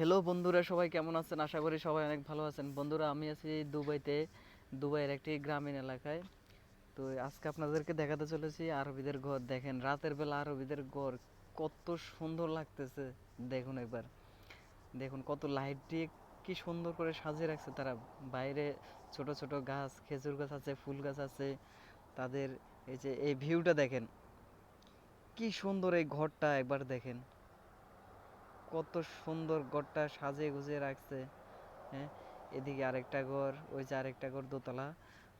Hello বন্ধুরা, সবাই কেমন আছেন? আশা করি সবাই অনেক ভালো আছেন। বন্ধুরা, আমি আছি দুবাইতে, দুবাইয়ের একটি গ্রামীণ এলাকায়। তো আজকে আপনাদেরকে দেখাতে চলেছি আরবিদের ঘর। দেখেন, রাতের বেলা আরবিদের ঘর কত সুন্দর লাগতেছে। দেখুন একবার। দেখুন কত লাইট দিয়ে কি সুন্দর করে সাজিয়ে রাখছে তারা। বাইরে ছোট ছোট গাছ, খেজুর গাছ আছে, ফুল গাছ আছে। তাদের এই যে এই ভিউটা দেখেন। কি সুন্দর এই ঘরটা একবার দেখেন। কত সুন্দর ঘরটা সাজিয়ে গুজিয়ে রাখছে। হ্যাঁ এদিকে আরেকটা ঘর ওই যে আরেকটা ঘর দোতলা।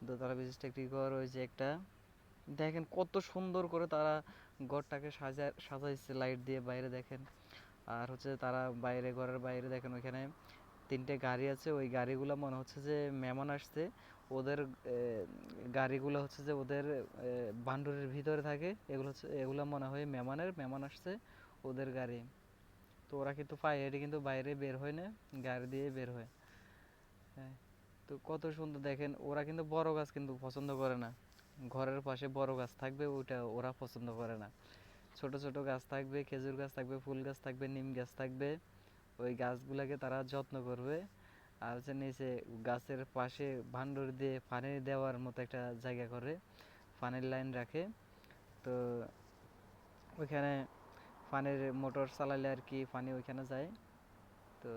দোতলা বিশিষ্ট একটি ঘর ওই যে একটা। দেখেন কত সুন্দর করে তারা ঘরটাকে সাজা সাজাইছে লাইট দিয়ে বাইরে দেখেন। আর হচ্ছে তারা বাইরে ঘরের বাইরে দেখেন ওইখানে তিনটে গাড়ি আছে। ওই গাড়িগুলো মনে হচ্ছে যে মেহমান আসছে। ওদের গাড়িগুলো হচ্ছে যে ওদের এ, ভিতরে থাকে। এগুলো হচ্ছে এগুলো মনে হয় মেহমানের মেহমান আসছে ওদের গাড়ি। তো ওরা কিন্তু পায়ে হেঁটে কিন্তু বাইরে বের হয় না, গাড়ি দিয়ে বের হয়। হ্যাঁ তো কত সুন্দর দেখেন, ওরা কিন্তু বড় গাছ কিন্তু পছন্দ করে না। ঘরের পাশে বড় গাছ থাকবে, ওইটা ওরা পছন্দ করে না। ছোট ছোট গাছ থাকবে, খেজুর গাছ থাকবে, ফুল গাছ থাকবে, নিম গাছ থাকবে, ওই গাছগুলোকে তারা যত্ন করবে। আর হচ্ছে নিচে গাছের পাশে ভান্ডর দিয়ে পানি দেওয়ার মতো একটা জায়গা করে, পানির লাইন রাখে। তো ওইখানে পানির মোটর চালালে আর কি পানি ওইখানে যায়। তো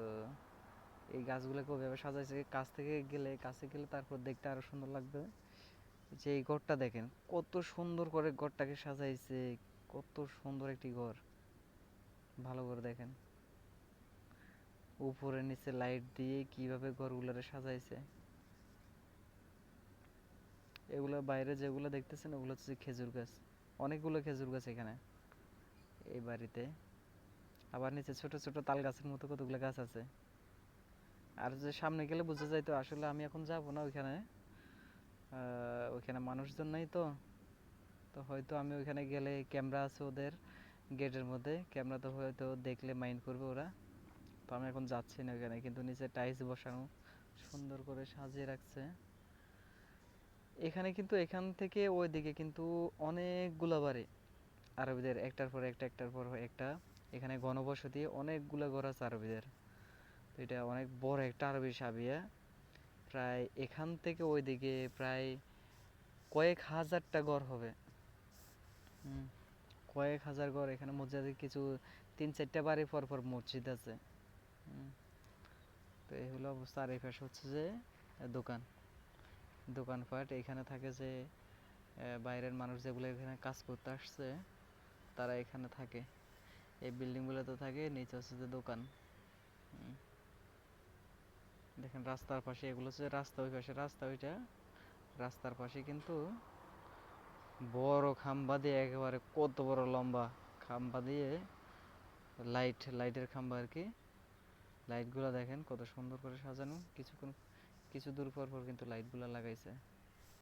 এই গাছগুলোকে ওইভাবে সাজাইছে। কাছ থেকে গেলে, কাছে গেলে তারপর দেখতে আরও সুন্দর লাগবে। যে এই ঘরটা দেখেন, কত সুন্দর করে ঘরটাকে সাজাইছে, কত সুন্দর একটি ঘর। ভালো করে দেখেন। উপরে নিচে লাইট দিয়ে কীভাবে ঘরগুলোরে সাজাইছে। এগুলো বাইরে যেগুলো দেখতেছেন, ওগুলো হচ্ছে খেজুর গাছ। অনেকগুলো খেজুর গাছ এখানে। এই বাড়িতে। আবার নিচে ছোট ছোট তাল গাছের মতো কতগুলো গাছ আছে। আর যে সামনে গেলে বোঝা যায় তো, আসলে আমি এখন যাব না ওইখানে। ওইখানে মানুষজন নাই তো। তো হয়তো আমি ওইখানে গেলে ক্যামেরা আছে ওদের গেটের মধ্যে। ক্যামেরা তো হয়তো দেখলে মাইন্ড করবে ওরা। তো আমি এখন যাচ্ছি না ওইখানে, কিন্তু নিচে টাইলস বসানো সুন্দর করে সাজিয়ে রাখছে। এখানে কিন্তু এখান থেকে ওইদিকে কিন্তু অনেকগুলা বাড়ি। আরবিদের একটার পর একটা, একটার পর একটা। এখানে ঘনবসতি অনেকগুলো ঘর আছে আরবিদের। তো এটা অনেক বড় একটা আরবি সাবিয়া প্রায় এখান থেকে ওইদিকে প্রায় কয়েক হাজারটা ঘর হবে। কয়েক হাজার ঘর। এখানে মসজিদে কিছু তিন চারটা বাড়ি পর পর মসজিদ আছে। তো এই হলো অবস্থা। আর পাশে হচ্ছে যে দোকান। দোকানপাট। এখানে থাকে যে বাইরের মানুষ যেগুলো এখানে কাজ করতে আসছে তারা এখানে থাকে। এই বিল্ডিংগুলোতে থাকে, নিচে হচ্ছে যে দোকান। দেখেন রাস্তার পাশে, এগুলো হচ্ছে রাস্তা ওই পাশে, রাস্তা ওইটা। রাস্তার পাশে কিন্তু বড় খাম্বা দিয়ে একেবারে কত বড় লম্বা খাম্বা দিয়ে লাইট লাইটের খাম্বা আর কি। লাইটগুলো দেখেন কত সুন্দর করে সাজানো। কিছুক্ষণ, কিছু দূর পর পর কিন্তু লাইটগুলো লাগাইছে।